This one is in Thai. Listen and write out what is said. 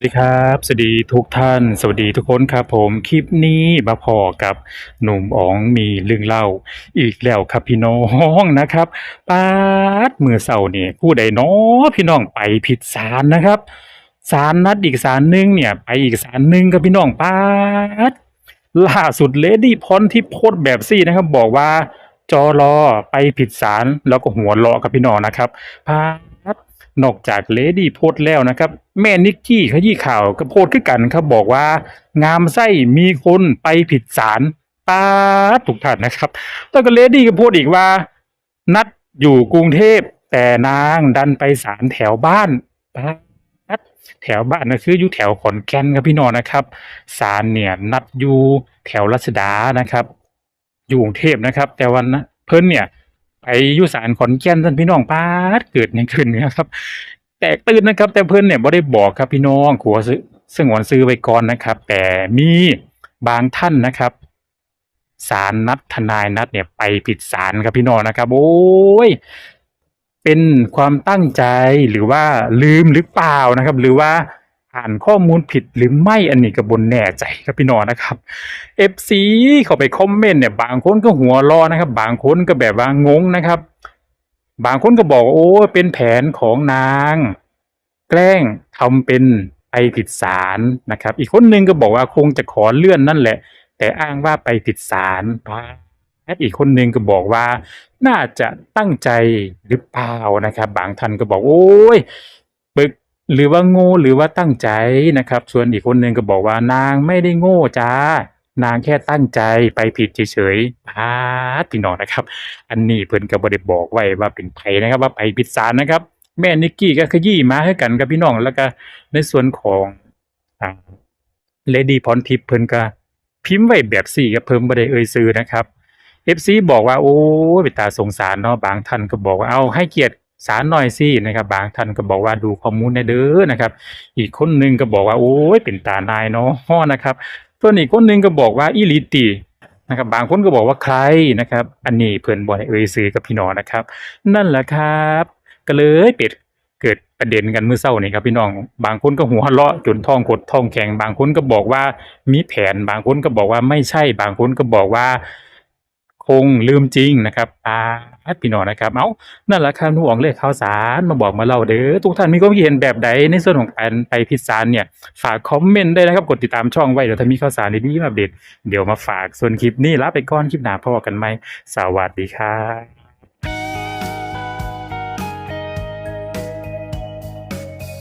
สวัสดีครับ สวัสดีทุกท่าน สวัสดีทุกคนครับผมคลิปนี้มาพอกับหนุ่มอ๋องมีเรื่องเล่า อีกแล้วครับพี่น้องนะครับปาดมือเสาเนี่ยผู้ใดนาะพี่น้องไปผิดศาลนะครับศาลนัดอีกศาลหนึ่งเนี่ย ไปอีกศาลหนึ่งครับพี่น้องปาดล่าสุดเลดี้พรที่โพสแบบซี่นะครับ บอกว่าจอรอไปผิดศาลแล้วก็หัวเราะกับพี่น้องนะครับปาด นอกจากเลดี้โพสแล้วนะครับ แม่นิกกี้ขยี้ข่าวก็โพสขึ้นกันครับบอกว่า งามไส้มีคนไปผิดศาลป้าถูกท่านนะครับแล้วก็เลดี้ก็โพสอีกว่า นัดอยู่กรุงเทพแต่นางดันไปศาลแถวบ้านป้าแถวบ้านนะคืออยู่แถวขอนแก่นครับพี่น้องนะครับศาลเนี่ยนัดอยู่แถวรัชดานะครับ อยู่กรุงเทพนะครับ แต่วันนะเพิ่นเนี่ย ไปยู่ศาลขอนแก่นท่านพี่น้องปาดเกิดยังขึ้นนี่ยครับ แตกตื่นนะครับ แต่เพิ่อนเนี่ยบ่ได้บอกครับพี่น้องขัวซื้อสงวนซื้อไว้ก่อนนะครับ แต่มีบางท่านนะครับศาลนัดทนายนัดเนี่ยไปผิดศาลครับพี่น้องนะครับ โอ้ยเป็นความตั้งใจหรือว่าลืมหรือเปล่านะครับ หรือว่า อ่านข้อมูลผิดหรือไม่อันนี้ก็บบนแน่ใจครับพี่น้องนะครับ FC เข้าไปคอมเมนต์เนี่ยบางคนก็หัวร้อนะครับ บางคนก็แบบว่างงนะครับ บางคนก็บอกโอ้เป็นแผนของนาง แกล้งทำเป็นไปผิดศาลนะครับ อีกคนหนึงก็บอกว่าคงจะขอเลื่อนนั่นแหละ แต่อ้างว่าไปผิดศาลและอีกคนหนึงก็บอกว่า น่าจะตั้งใจหรือเปล่านะครับ บางท่านก็บอกโอ้ยปึก หรือว่าโง่หรือว่าตั้งใจนะครับ ส่วนอีกคนหนึ่งก็บอกว่านางไม่ได้โง่จ้านางแค่ตั้งใจไปผิดเฉยๆพาดพี่น้องนะครับ อันนี้เพิ่นก็บ่ได้บอกไว้ว่าเป็นไผนะครับ ว่าไปผิดศาลนะครับ แม่นิกกี้ก็ขยี้มาให้กันกับพี่น้องแล้วก็ในส่วนของเลดี้พรทิพย์เพิ่นก็พิมพ์ไว้แบบสี่ครับเพิ่มบ่ได้เอ่ยชื่อนะครับ FC บอกว่าโอ้ยเป็นตาสงสารเนาะบางท่านก็บอกว่าเอาให้เกียรติ ศาลหน่อยสินะครับ บางท่านก็บอกว่าดูข้อมูลแหน่เด้อนะครับ อีกคนหนึงก็บอกว่าโอ้ยเป็นตานายเนาะนะครับส่วนอีกคนหนึงก็บอกว่าอีลีตินะครับ บางคนก็บอกว่าใครนะครับ อันนี้เพิ่อนบ่ได้เอ่ยชื่อกับพี่น้องนะครับ นั่นแหละครับ ก็เลยเป็ดเกิดประเด็นกันเมื่อเช้านี้ครับพี่น้อง บางคนก็หัวเราะจนท้องกดท้องแข็ง บางคนก็บอกว่ามีแผน บางคนก็บอกว่าไม่ใช่ บางคนก็บอกว่า คงลืมจริงนะครับอ่าพี่น้องนะครับ เอ้านั่นแหละครับหนูอองเลยข่าวสารมาบอกมาเล่าเด้อทุกท่านมีความคิดเห็นแบบใดในส่วนของการไปพิซานเนี่ย ฝากคอมเมนต์ได้นะครับ กดติดตามช่องไว้เดี๋ยวถ้ามีข่าวสารดีๆมาอัปเดตเดี๋ยวมาฝากส่วนคลิปนี้ลาไปก่อนคลิปหน้าพบกันใหม่สวัสดีครับ